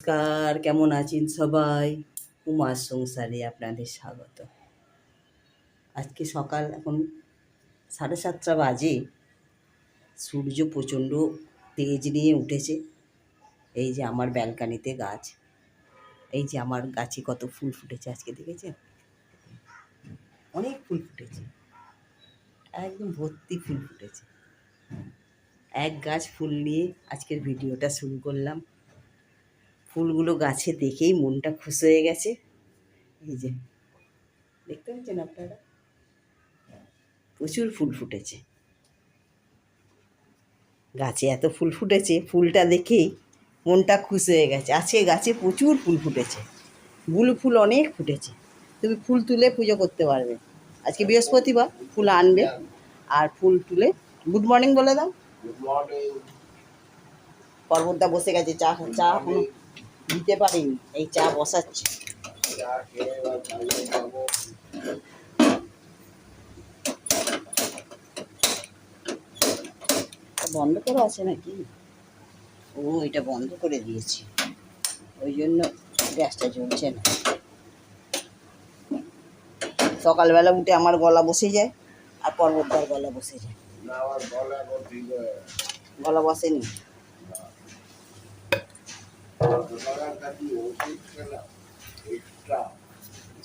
নমস্কার, কেমন আছেন সবাই? উমার সংসারে আপনাদের স্বাগত। আজকে সকাল, এখন সাড়ে সাতটা বাজে। সূর্য প্রচণ্ড তেজ নিয়ে উঠেছে। এই যে আমার ব্যালকানিতে গাছ। এই যে আমার গাছে কত ফুল ফুটেছে আজকে, দেখেছেন? অনেক ফুল ফুটেছে। একদম ভর্তি ফুল ফুটেছে। এক গাছ ফুল নিয়ে আজকের ভিডিওটা শুরু করলাম। ফুলগুলো গাছে দেখেই মনটা খুশ হয়ে গেছে। এই যে দেখতে পাচ্ছেন আপনারা? প্রচুর ফুল ফুটেছে। গাছে এত ফুল ফুটেছে ফুলটা দেখেই মনটা খুশ হয়ে গেছে। আজকে গাছে প্রচুর ফুল ফুটেছে। গুল ফুল অনেক ফুটেছে। তুমি ফুল তুলে পুজো করতে পারবে। আজকে বৃহস্পতিবার ফুল আনবে আর ফুল তুলে গুড মর্নিং বলে দাও। গুড মর্নিং পর্বতদা বসে গেছে চা চা দিতে পারিনি এই চা বসাচ্ছে। বন্ধ করা আছে নাকি? ও, এটা বন্ধ করে দিয়েছি। ওই জন্য গ্যাসটা জ্বলছে না। সকালবেলা উঠে আমার গলা বসে যায়, আর পর্বতদার গলা বসে যায়। গলা বসেনি।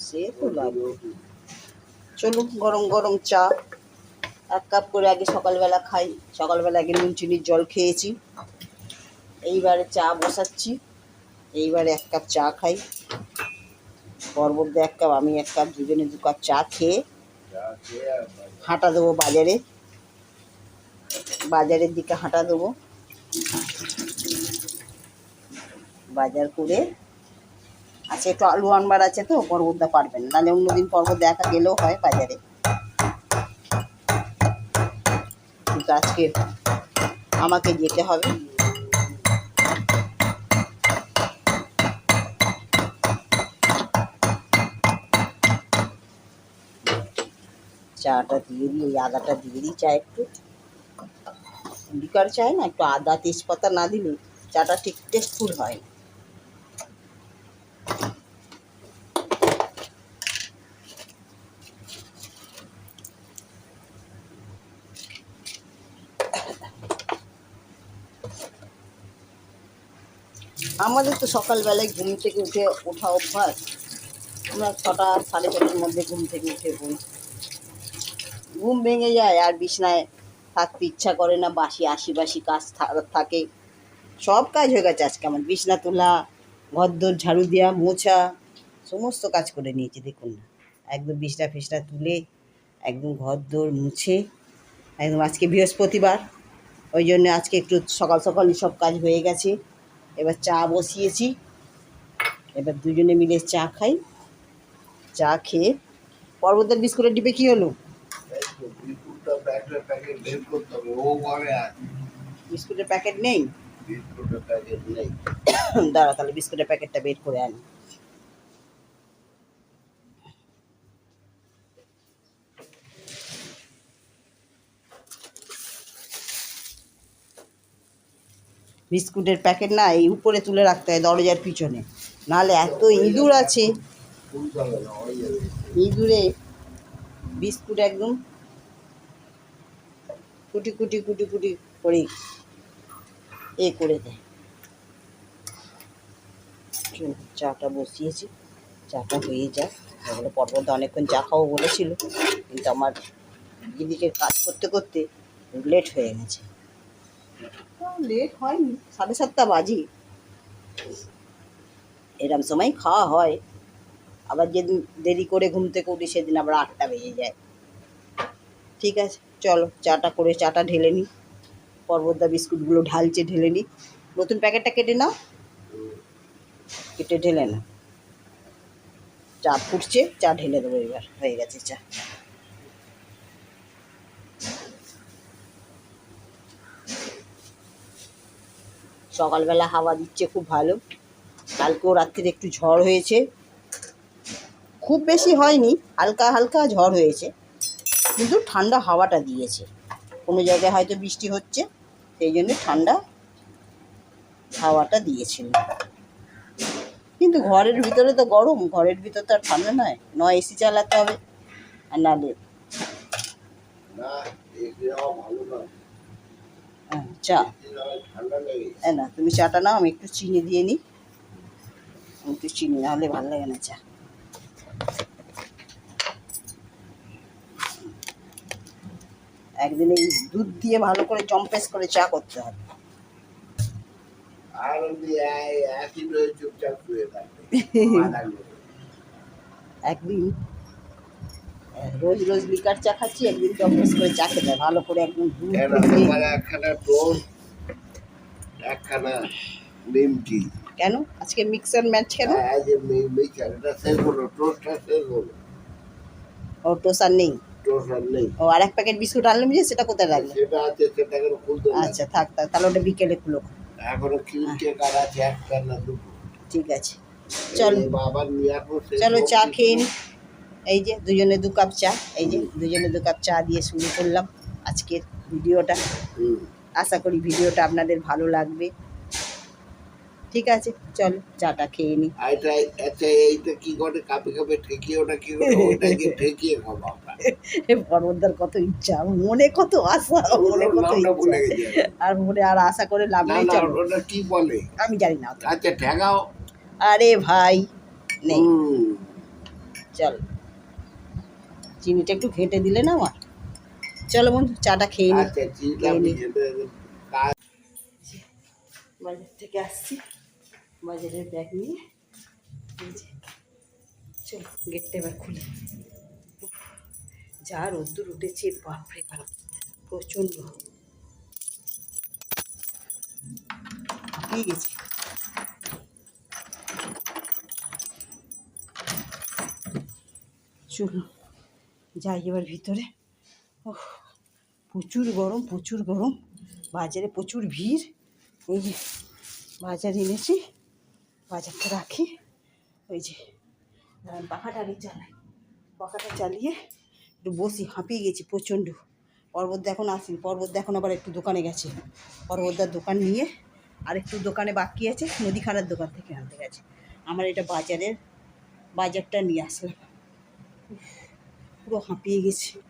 সে তো লাভ চলুন, গরম গরম চা। এক কাপ করে আগে সকালবেলা খাই। সকালবেলা আগে নুন চিনির জল খেয়েছি। এইবারে চা বসাচ্ছি। এইবারে এক কাপ চা খাই। পর্বত এক কাপ, আমি এক কাপ, দুজনে দু কাপ চা খেয়ে। হাঁটা দেবো বাজারে। বাজারের দিকে হাঁটা দেবো। বাজার করে আচ্ছা একটু আলু আনবার আছে তো পর্বতদা পারবেন নাহলে অন্যদিন পর্বত দেখা গেলেও হয় বাজারে। কিন্তু আজকে আমাকে যেতে হবে। চাটা দিয়ে দিই, ওই আদাটা দিয়ে দিই, চা একটু। লিকার চায় না, একটু আদা তেজপাতা না দিলে চাটা ঠিক টেস্টফুল হয় না। আমাদের তো সকালবেলায় ঘুম থেকে উঠে ওঠা অভ্যাস। আমরা ছটা, সাড়ে ছটার মধ্যে ঘুম থেকে উঠে পড়ি। ঘুম ভেঙে যায়, আর বিছনায় থাকতে ইচ্ছা করে না, বাসি আশি বাসি কাজ থাকে। সব কাজ হয়ে গেছে আজকে আমার। বিছনা তোলা, ঘরদোর ঝাড়ু দেওয়া মোছা, সমস্ত কাজ করে নিয়েছি, দেখুন না। একদম বিছনা ফিছনা তুলে, একদম ঘরদোর মুছে, একদম আজকে বৃহস্পতিবার। ওই জন্য আজকে একটু সকাল সকালই সব কাজ হয়ে গেছে। এবার চা বসিয়েছি। এবার দুজনে মিলে চা খাই। চা খেয়ে পর্বতের বিস্কুটের ডিপে কি হলো? বিস্কুটের প্যাকেট নেই? দাঁড়া তাহলে বিস্কুটের প্যাকেটটা বের করে আনি। বিস্কুটের প্যাকেট না এই উপরে তুলে রাখতে হয় দরজার পিছনে। নাহলে এত ইঁদুর আছে। ইঁদুরে বিস্কুট একদম কুটি কুটি কুটি কুটি করে এ করে দেয়। চাটা বসিয়েছি। চাটা হয়ে যায় তাহলে পর্বত অনেকক্ষণ চা খাব বলেছিল। কিন্তু আমার এদিকে কাজ করতে করতে লেট হয়ে গেছে। লেট হয়নি, সাড়ে সাতটা বাজি। এরম সময় খাওয়া হয়। আবার যেদিন দেরি করে ঘুম থেকে উঠি, সেদিন আবার আটটা বেজে যায়। ঠিক আছে, চলো, চাটা করে, চাটা ঢেলে নিই পর্বতদা বিস্কুটগুলো ঢালছে, ঢেলে নিই নতুন প্যাকেটটা কেটে নাও। কেটে ঢেলে না চা ফুটছে, চা ঢেলে দেবো এবার। হয়ে গেছে চা। সকালবেলা হাওয়া দিচ্ছে খুব ভালো। কালকেও রাত্রিরে একটু ঝড় হয়েছে। খুব বেশি হয়নি হালকা হালকা ঝড় হয়েছে। কিন্তু ঠান্ডা হাওয়াটা দিয়েছে। কোনো জায়গায় হয়তো বৃষ্টি হচ্ছে সেই জন্য ঠান্ডা হাওয়াটা দিয়েছিল। কিন্তু ঘরের ভিতরে তো গরম ঘরের ভিতর তো আর ঠান্ডা নয়। নয় এসি চালাতে হবে আর নালে না হ্যাঁ, না তুমি চাটা নাও আমি একটু চিনি দিয়ে নিই। একটু চিনি না হলে ভালো লাগে না চা। একদিন এই দুধ দিয়ে ভালো করে জম্পেস করে চা করতে হবে। একদিন রোজ রোজ লিকার চা খাচ্ছি একদিন জম্পেস করে চা খেতে। ভালো করে একদম দুধ একখানা টোস্ট নিমকি কেন? আজকে মিক্সার ম্যাচ কেন? মি- মিক্সার এটা শেষ হলো টোস্টটা শেষ হলো। ও টোসার নেই? টোস্ট আর নেই। ও আর এক প্যাকেট বিস্কুট আনলাম যে সেটা কোথায় রাখলে? সেটা আছে সেটাকে খুলতে আচ্ছা থাক থাক তাহলে ওটা বিকেলে খুলো। এখনও ক্রিম কেক আর আছে একটা না দুটো। ঠিক আছে। চলো। বাবার নিয়ে চলো চা খেয়ে নি। এই যে দুজনে দু কাপ চা এই যে দুজনে দু কাপ চা দিয়ে শুরু করলাম আজকের ভিডিওটা। হুম। আশা করি ভিডিওটা আপনাদের ভালো লাগবে। ঠিক আছে চলো চাটা খেয়ে নি। আচ্ছা এইটা কি করে কাপে কাপে ঠেকিয়ে ওটা কি করে ওটাকে ঠেকিয়ে খাব কত ইচ্ছা মনে কত আশা মনে কত। আর মনে আর আশা করে লাভ নেই চলো। ওটা কি বলে? আমি জানি না আচ্ছা ঠেকাও। আরে ভাই নেই। চল। চিনিটা একটু ঘেঁটে দিলে না আমার? চলো বন্ধু চাটা খেয়ে নি। আচ্ছা। বাজার থেকে আসছি। বাজারের ব্যাগ নিয়ে। চলো গেটটা এবার খুলে। যা রোদ্দুর উঠেছে বাপরে বাপ প্রচণ্ড। হাঁপিয়ে গেছি। চলো যাই এবার ভিতরে। প্রচুর গরম প্রচুর গরম। বাজারে প্রচুর ভিড়। এই যে, বাজার এনেছি। বাজারটা রাখি। ওই যে পাখাটা আগে চালাই। পাখাটা চালিয়ে একটু বসি, হাঁপিয়ে গেছি প্রচণ্ড। পর্বত এখন আসেনি। পর্বত এখন আবার একটু দোকানে গেছে। পর্বতদার দোকান নিয়ে আর একটু দোকানে বাকি আছে, মুদিখানার দোকান থেকে আনতে গেছে। আমার এটা বাজারের বাজারটা নিয়ে আসলাম। পুরো হাঁপিয়ে গেছি।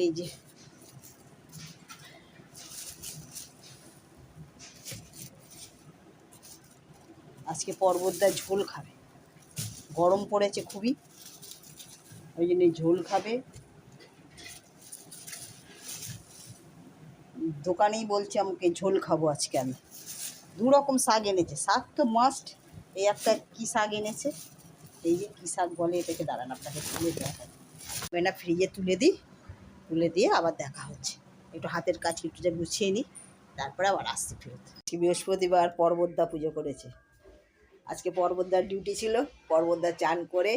এই যে। আজকে পর্বতদা ঝোল খাবে। গরম পড়েছে খুবই। ওই জন্য ঝোল খাবে। দোকানেই বলছে আমাকে ঝোল খাব আজকে আমি। দু রকম শাক এনেছে। শাক তো মাস্ট এই একটা কী শাক এনেছে? এই যে কী শাক বলে এটাকে দাঁড়ান, আপনাকে তুলে দেখা না ফ্রিজে তুলে দিই, তুলে দিয়ে আবার দেখা হচ্ছে। একটু হাতের কাজ একটু যা গুছিয়ে নিই, তারপরে আবার আসছি ফেরত। বৃহস্পতিবার, পর্বতদা পুজো করেছে। আজকে পর্বতদার ডিউটি ছিল, পর্বতদা চান করে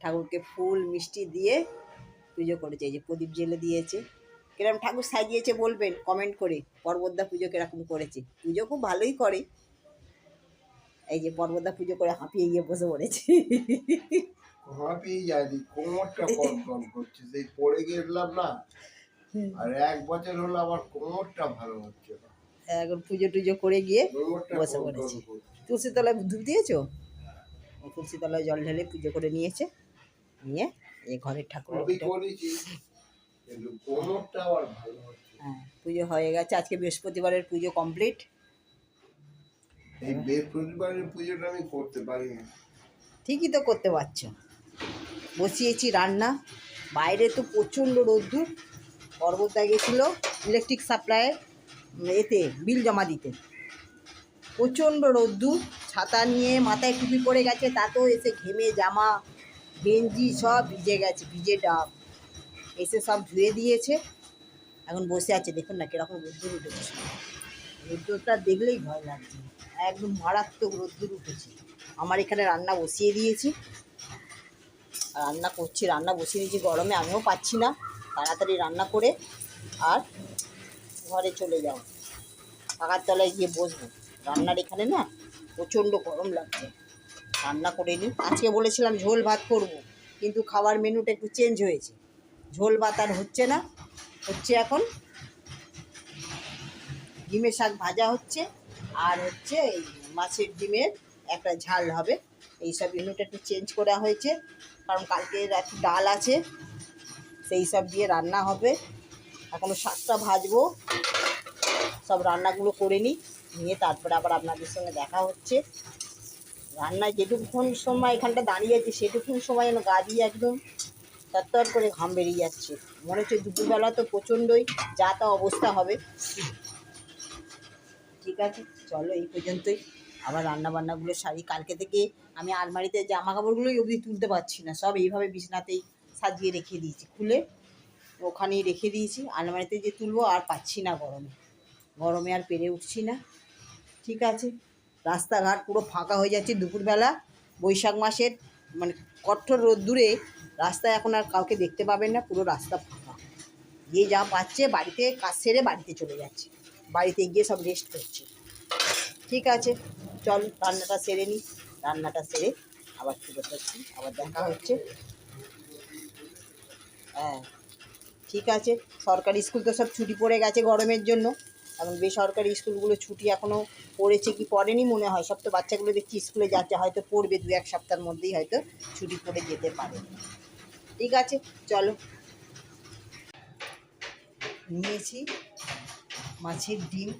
ঠাকুরকে ফুল, মিষ্টি দিয়ে পুজো করেছে। এই যে প্রদীপ জেলে দিয়েছে। কিরম ঠাকুর সাজিয়েছে বলবেন কমেন্ট করে। পর্বতদা পুজো কীরকম করেছে? পুজো খুব ভালোই করে। এই যে পর্বতদা পুজো করে হাঁপিয়ে গিয়ে বসে পড়েছে। হাঁপিয়ে যায়নি কোমরটা কন কন করছে সেই পড়ে গেলাম না আর এক বছর হলো আমার কোমরটা ভালো হচ্ছে এখন পুজো টুজো করে গিয়ে বসে পড়েছে। তুলসী তলায় ধূপ দিয়েছ? ও তুলসী তলায় জল ঢেলে পুজো করে নিয়েছে নিয়ে এই ঘরের ঠাকুর হ্যাঁ পুজো হয়ে গেছে আজকে বৃহস্পতিবারের পুজো কমপ্লিট এই বৃহস্পতিবারের পুজোটা আমি করতে পারি না ঠিকই তো করতে পারছ। বসিয়েছি রান্না। বাইরে তো প্রচণ্ড রোদ্দুর। পর্বতটা গেছিল ইলেকট্রিক সাপ্লাই এতে বিল জমা দিতে। প্রচণ্ড রোদ্দুর। ছাতা নিয়ে মাথায় টুপি পড়ে গেছে তাতেও এসে ঘেমে জামা গেঞ্জি সব ভিজে গেছে ভিজে ডাব। এসে সব ধুয়ে দিয়েছে। এখন বসে আছে দেখুন না কীরকম রোদ্দুর উঠেছে। রোদ্দুরটা দেখলেই ভয় লাগছে। একদম মারাত্মক রোদ্দুর উঠেছে। আমার এখানে রান্না বসিয়ে দিয়েছি। রান্না করছি, রান্না বসিয়ে দিয়েছি গরমে, আমিও পাচ্ছি না। তাড়াতাড়ি রান্না করে আর ঘরে চলে যাব পাকার তলায় গিয়ে বসবো। রান্নার এখানে না প্রচণ্ড গরম লাগছে। রান্না করে নিই। আজকে বলেছিলাম ঝোল ভাত করব, কিন্তু খাবার মেনুটা একটু চেঞ্জ হয়েছে। ঝোল ভাত আর হচ্ছে না। হচ্ছে এখন ডিমের শাক ভাজা হচ্ছে। আর হচ্ছে এই মাছের ডিমের একটা ঝাল হবে। এই সব মেনুটা একটু চেঞ্জ করা হয়েছে। কারণ কালকে একটু ডাল আছে, সেই সব দিয়ে রান্না হবে। এখনও শাকটা ভাজবো। সব রান্নাগুলো করে নিই, নিয়ে তারপরে আবার আপনাদের সঙ্গে দেখা হচ্ছে। রান্নায় যেটুকুক্ষণ সময় এখানটা দাঁড়িয়ে আছে, সেটুকুন সময় যেন গা দিয়ে একদম তত্তর করে ঘাম বেরিয়ে যাচ্ছে। মনে হচ্ছে দুপুরবেলা তো প্রচণ্ডই যা তা অবস্থা হবে। ঠিক আছে? চলো এই পর্যন্তই। আবার রান্না বান্নাগুলো সারি। কালকে থেকে আমি আলমারিতে জামা কাপড়গুলোই অবধি তুলতে পারছি না। সব এইভাবে বিছনাতেই সাজিয়ে রেখে দিয়েছি। খুলে ওখানেই রেখে দিয়েছি। আলমারিতে যে তুলবো আর পাচ্ছি না গরমে। গরমে আর পেরে উঠছি না। ঠিক আছে? রাস্তাঘাট পুরো ফাঁকা হয়ে যাচ্ছে দুপুরবেলা। বৈশাখ মাসের মানে কঠোর রোদ্দুরে রাস্তায় এখন আর কাউকে দেখতে পাবেন না। পুরো রাস্তা ফাঁকা। যে যা পাচ্ছে বাড়িতে, কাজ সেরে বাড়িতে চলে যাচ্ছে। বাড়িতে গিয়ে সব রেস্ট করছে। ঠিক আছে, চল রান্নাটা সেরে নিই রান্নাটা সেরে আবার ফিরে করছি আবার দেখা হচ্ছে। হ্যাঁ ঠিক আছে, সরকারি স্কুল তো সব ছুটি পড়ে গেছে গরমের জন্য, এবং বেসরকারি স্কুলগুলো ছুটি এখনও পড়েছে কি পড়েনি মনে হয়, সব তো বাচ্চাগুলো দেখছি স্কুলে যাচ্ছে, হয়তো পড়বে দু এক সপ্তাহের মধ্যেই হয়তো ছুটি পড়ে যেতে পারে। ঠিক আছে, চলো। নিয়েছি মাছের ডিম।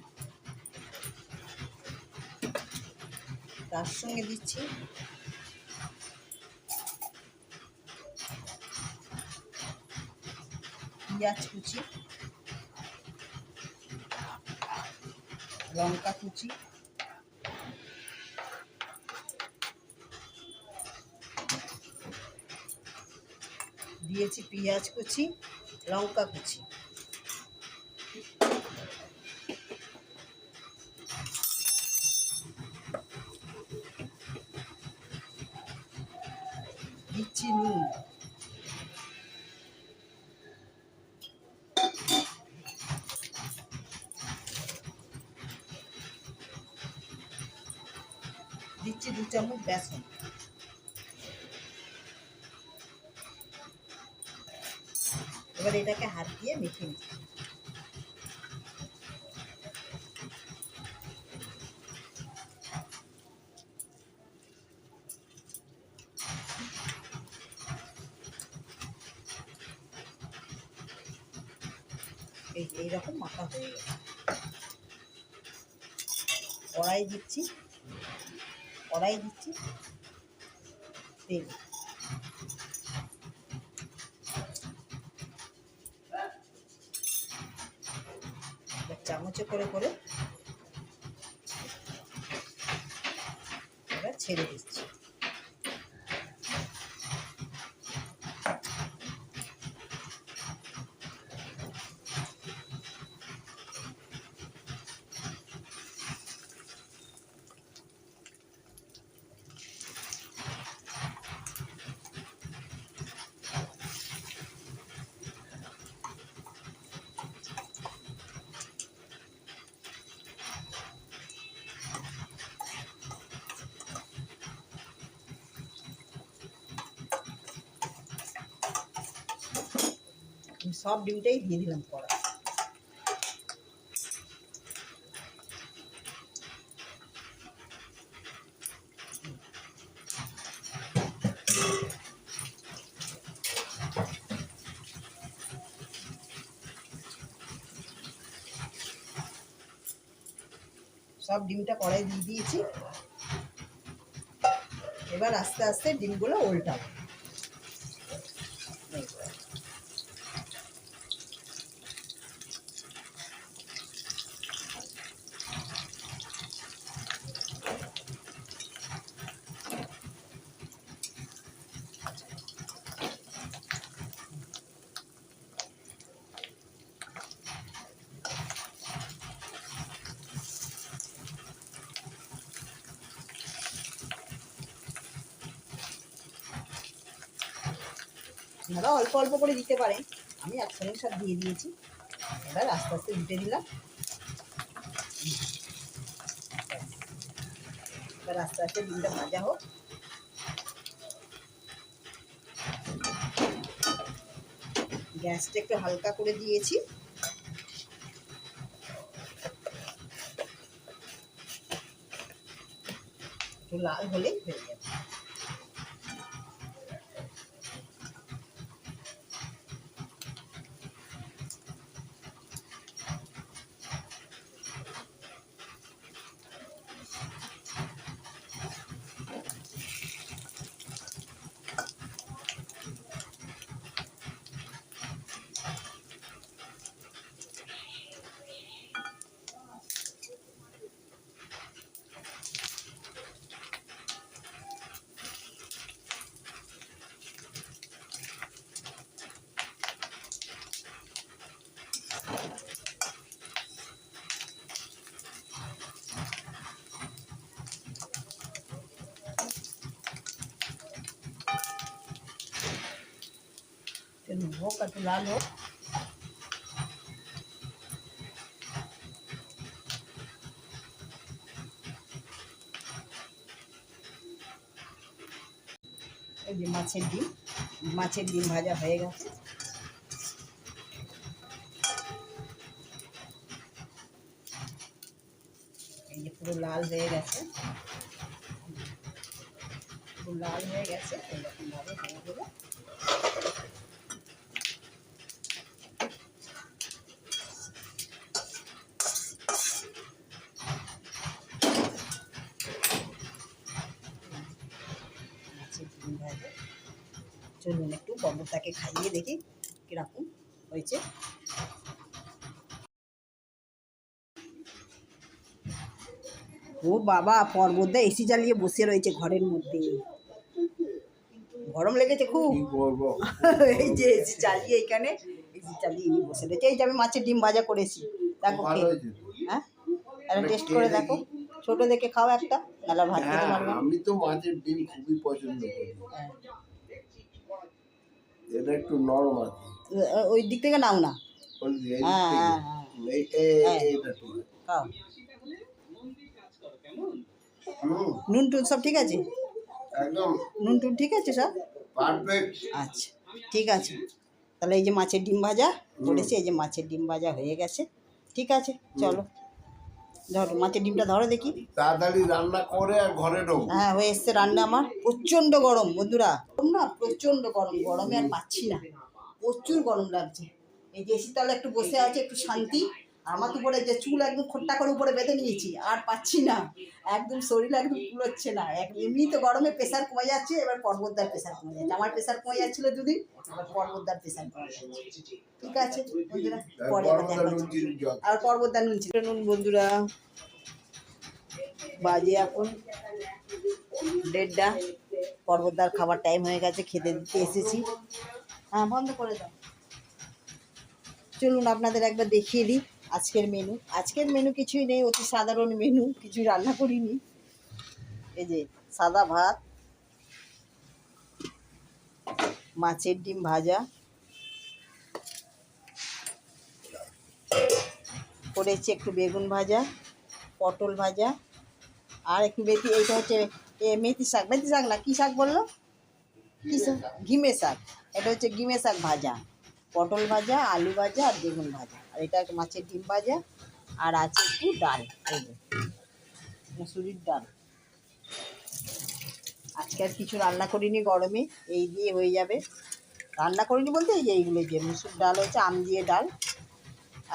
তার সঙ্গে দিচ্ছি। পেঁয়াজ কুচি লঙ্কা কুচি দিয়েছি পেঁয়াজ কুচি লঙ্কা কুচি। বেসন এবার এটাকে হাত দিয়ে মেখে যে এইরকম মাখা হয়ে গেছে কড়াই দিচ্ছি। কড়াই দিচ্ছি। তেল চামচে করে করে এবার ছেড়ে দিচ্ছি আমি সব ডিমটাই দিয়ে দিলাম কড়া। সব ডিমটা কড়াই দিয়ে দিয়েছি। এবার আস্তে আস্তে ডিমগুলো উল্টাবো। অল্প অল্প করে দিতে পারেন। আমি এক সঙ্গে সব দিয়ে দিয়েছি। এবার আস্তে আস্তে দিতে দিলাম। এবার আস্তে আস্তে ডিমটা ভাজা হোক। গ্যাসটা একটু হালকা করে দিয়েছি। একটু লাল হলেই হয়ে যাবে। একটু হোক একটু লাল হোক এই যে মাছের ডিম মাছের ডিম ভাজা হয়ে গেছে এই যে পুরো লাল হয়ে গেছে পুরো লাল হয়ে গেছে এরকমভাবে হয়ে গেলে মাছের ডিম ভাজা চলুন একটু খাইয়ে দেখি কীরকম হয়েছে। ও বাবা পর্বতদা এসি চালিয়ে বসে রয়েছে ঘরের মধ্যে। গরম লেগেছে খুব। এই যে এসি চালিয়ে এখানে এসি চালিয়ে ইনি বসে রয়েছে। এই যে আমি মাছের ডিম ভাজা করেছি। দেখো। হ্যাঁ? একটা টেস্ট করে দেখো। ছোট দেখে খাও একটা নাহলে ভাত খেতে হ্যাঁ পারবে আমি তো মাছের ডিম খুবই পছন্দ করি। হ্যাঁ। এটা একটু নরম আছে ওই দিক থেকে নাও না। হ্যাঁ, হ্যাঁ, হ্যাঁ। নুন। টুন সব ঠিক আছে? একদম। নুন টুন ঠিক আছে সব? পারফেক্ট। আচ্ছা ঠিক আছে। তাহলে এই যে মাছের ডিম ভাজা করেছি এই যে মাছের ডিম ভাজা হয়ে গেছে। ঠিক আছে চলো। ধরো মাছের ডিমটা ধরো দেখি। তাড়াতাড়ি রান্না করে আর ঘরে ঢোক। হ্যাঁ হয়ে এসছে রান্না আমার। প্রচণ্ড গরম বন্ধুরা। না প্রচণ্ড গরম গরমে আর পাচ্ছি না। প্রচুর গরম লাগছে। এই যে তাহলে তলে একটু বসে আছে একটু শান্তি। আমার তো উপরে যে, চুল একদম খোট্টা করে উপরে বেঁধে নিয়েছি, আর পাচ্ছি না। একদম শরীর একদম কুলোচ্ছে না। এমনি তো গরমে প্রেশার কমে যাচ্ছে, এবার পর্বতদার প্রেশার কমে যাচ্ছে। আমার প্রেশার কমে যাচ্ছিল দুদিন, এবার পর্বতদার প্রেশার কমে যাচ্ছে। ঠিক আছে পরে আর পর্বতদার নুন ছিল নুন, বন্ধুরা। বাজে এখন দেড়টা। পর্বতদার খাবার টাইম হয়ে গেছে, খেতে দিতে এসেছি। হ্যাঁ বন্ধ করে দাও। চলুন, আপনাদের একবার দেখিয়ে দিই। আজকের মেনু আজকের মেনু কিছুই নেই, অতি সাধারণ মেনু কিছুই রান্না করিনি। এই যে সাদা ভাত, মাছের ডিম ভাজা, করেছি একটু বেগুন ভাজা, পটল ভাজা, আর একটু মেথি, এইটা হচ্ছে মেথি শাক। মেথি শাক না, কী শাক বলল? কী শাক? ঘিমে শাক। এটা হচ্ছে ঘিমে শাক ভাজা। পটল ভাজা, আলু ভাজা আর বেগুন ভাজা। এটা মাছের ডিম ভাজা, আর আছে একটু ডাল মুসুরির ডাল। আজকে আর কিছু রান্না করিনি গরমে, এই দিয়ে হয়ে যাবে। রান্না করিনি বলতে এই যে এইগুলো যে মুসুর ডাল হচ্ছে, আম দিয়ে ডাল,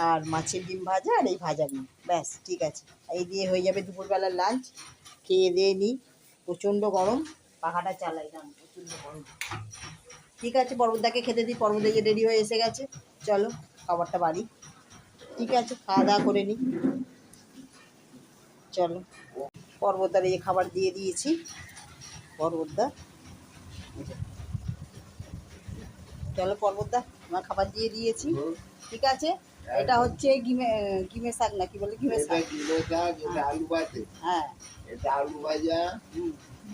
আর মাছের ডিম ভাজা, আর এই ভাজা ডিম। ব্যাস, ঠিক আছে। এই দিয়ে হয়ে যাবে দুপুরবেলার লাঞ্চ। খেয়ে দিয়ে নিই। প্রচণ্ড গরম, পাখাটা চালাই না প্রচণ্ড গরম। ঠিক আছে, পর্বতদাকে খেতে দিই, পর্বত রেডি হয়ে এসে গেছে। চলো, খাবারটা বাড়ি। ঠিক আছে খাওয়া দাওয়া করে নিই চলো পর্বতার এই খাবার দিয়ে দিয়েছি। পর্বতদা। চলো পর্বতদা আমার খাবার দিয়ে দিয়েছি। ঠিক আছে? এটা হচ্ছে গিমে গিমে শাক না কি বলে গিমে শাক? কিলো শাক এটা আলু ভাজে। হ্যাঁ। এটা আলু ভাজা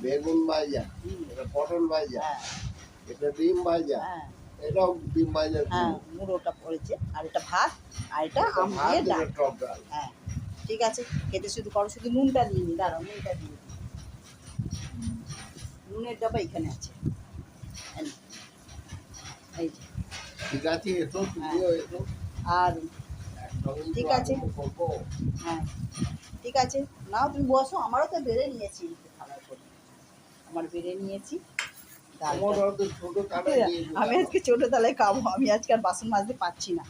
বেগুন ভাজা এটা পটল ভাজা হ্যাঁ। এটা ডিম ভাজা হ্যাঁ। এটাও ডিম ভাজা হ্যাঁ মুড়োটা পড়েছে আর এটা ভাত আর এটা আম ভাত দিয়ে ডাল। হ্যাঁ ঠিক আছে খেতে শুধু করো শুধু নুনটা দিয়ে নি দাঁড়াও নুনটা দিয়ে। নুনের ডাবা এখানে আছে। এই যে। ঠিক আছে এসো আর ঠিক আছে। হ্যাঁ ঠিক আছে। নাও তুমি বসো আমারও তো বেড়ে নিয়েছি খাবার করে। আমার বেড়ে নিয়েছি। আমি আজকে ছোটো তালায় খাব আমি আজকে আর বাসন মাজতে পারছি না।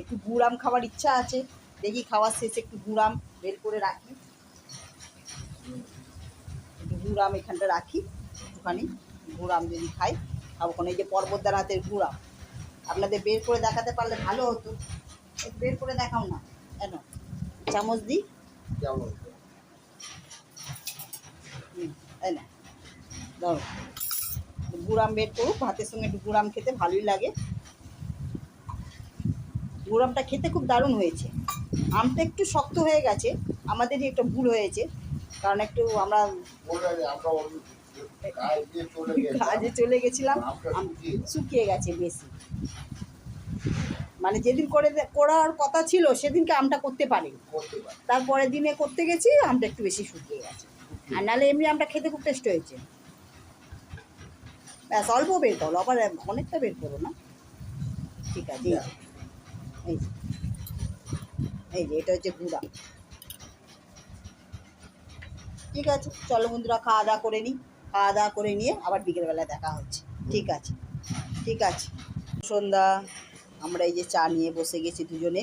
একটু গুড়াম খাওয়ার ইচ্ছা আছে দেখি খাওয়ার শেষে একটু গুড়াম বের করে রাখি। একটু গুড়াম এখানটা রাখি একটুখানি গুড়াম যদি খাই খাব কোনো এই যে পর্বতদার হাতের গুড়াম আপনাদের বের করে দেখাতে পারলে ভালো হতো। একটু বের করে দেখাও না কেন? চামচ দিই? হুম, তাই না ধরো। গুড়াম বের করুক, ভাতের সঙ্গে একটু গুড়াম খেতে ভালোই লাগে। গুড়ামটা খেতে খুব দারুণ হয়েছে। আমটা একটু শক্ত হয়ে গেছে, আমাদেরই একটা ভুল হয়েছে, কারণ একটু আমরা কাজে চলে গেছিলাম, আম- শুকিয়ে গেছে। বেশি। মানে যেদিন করে করার কথা ছিল, সেদিনকে আমটা করতে পারি তারপরের দিনে করতে গেছি, আমটা একটু বেশি শুকিয়ে গেছে। আর নাহলে এমনি আমটা খেতে খুব টেস্ট হয়েছে। ব্যাস অল্প বের করো আবার অনেকটা বের করো না? ঠিক আছে এই যে, এই যে এটা হচ্ছে গুঁড়া। ঠিক আছে চলো বন্ধুরা খাওয়া দাওয়া করে নিই। খাওয়া দাওয়া করে নিয়ে আবার বিকেলবেলা দেখা হচ্ছে। ঠিক আছে ঠিক আছে। সন্ধ্যা আমরা এই যে চা নিয়ে বসে গেছি দুজনে।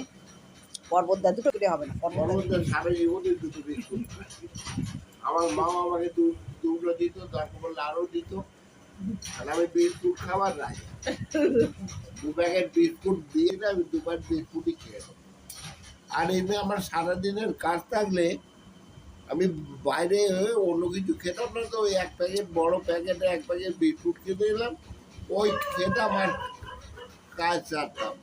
পর্বতদা দুটো করে হবে না। আমার মা আমাকে দুটো দিত তারপর আরও দিত। আমি বিস্কুট খাবার নাই। দু প্যাকেট বিস্কুট দিয়ে আমি দুবার বিস্কুটই খেয়ে নেব। আর এমনি আমার সারাদিনের কাজ থাকলে আমি বাইরে অন্য কিছু খেতাম না, তো ওই এক প্যাকেট বড় প্যাকেটে এক প্যাকেট বিস্কুট খেতে এলাম। ওই খেতাম আর কাজ সারতাম।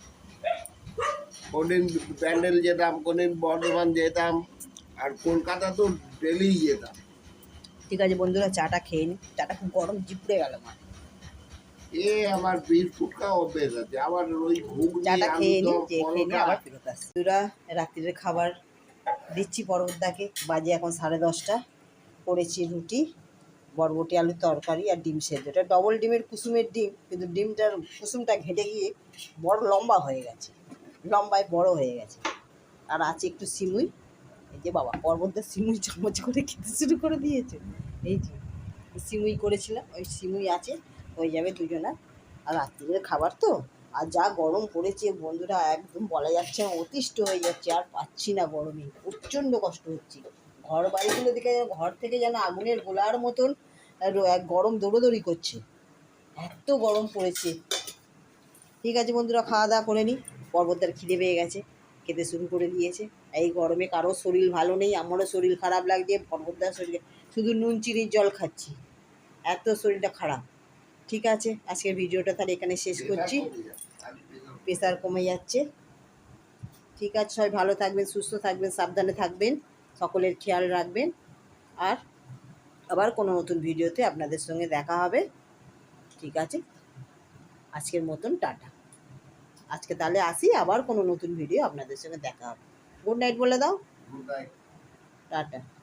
কোনদিন প্যান্ডেল যেতাম, কোনদিন বর্ধমান যেতাম, আর কলকাতা তো ডেলি যেতাম। ঠিক আছে বন্ধুরা চাটা খেয়ে নি। চাটা খুব গরম জিপড়ে গেল আমার এ আমার বিস্কুট খাওয়া অভ্যেস আছে। আবার ওই ঘুগনি চাটা খেয়ে নি যে খেয়ে নিয়ে আবার ফেরত আসছি। বন্ধুরা রাত্রির খাবার দিচ্ছি পরবদাকে বাজে এখন সাড়ে দশটা। করেছি রুটি বরবটি আলুর তরকারি আর ডিম সেদ্ধ। এটা ডবল ডিমের কুসুমের ডিম কিন্তু ডিমটার কুসুমটা ঘেটে গিয়ে বড় লম্বা হয়ে গেছে। লম্বায় বড় হয়ে গেছে। আর আছে একটু সিমুই এই যে বাবা পর্বতটা সিমুই চামচ করে খেতে শুরু করে দিয়েছে। এই যে, সিমুই করেছিলাম, ওই সিমুই আছে, হয়ে যাবে দুজনার আর রাত্রিরে খাবার তো, আর যা গরম পড়েছে বন্ধুরা, একদম বলা যাচ্ছে অতিষ্ঠ হয়ে যাচ্ছে, আর পাচ্ছি না গরমে, প্রচণ্ড কষ্ট হচ্ছে। ঘর বাড়িগুলো দিকে যেন, ঘর থেকে যেন আগুনের গোলার মতন এক গরম দৌড়োদৌড়ি করছে। এত গরম পড়েছে। ঠিক আছে বন্ধুরা, খাওয়া দাওয়া করে নিই, পর্বতদার খিদে পেয়ে গেছে, খেতে শুরু করে দিয়েছে। এই গরমে কারও শরীর ভালো নেই, আমারও শরীর খারাপ লাগছে, পর্বতদার শরীরে শুধু নুন চিনির জল খাচ্ছি। এত শরীরটা খারাপ। ঠিক আছে? আজকের ভিডিওটা তাহলে এখানে শেষ করছি। প্রেশার কমে যাচ্ছে। ঠিক আছে? সবাই ভালো থাকবেন সুস্থ থাকবেন সাবধানে থাকবেন সকলের খেয়াল রাখবেন। আর আবার কোনো নতুন ভিডিওতে আপনাদের সঙ্গে দেখা হবে। ঠিক আছে? আজকের মতন টাটা। আজকে তাহলে আসি আবার কোনো নতুন ভিডিও আপনাদের সঙ্গে দেখা হবে। গুড নাইট বলে দাও। Good night. টাটা।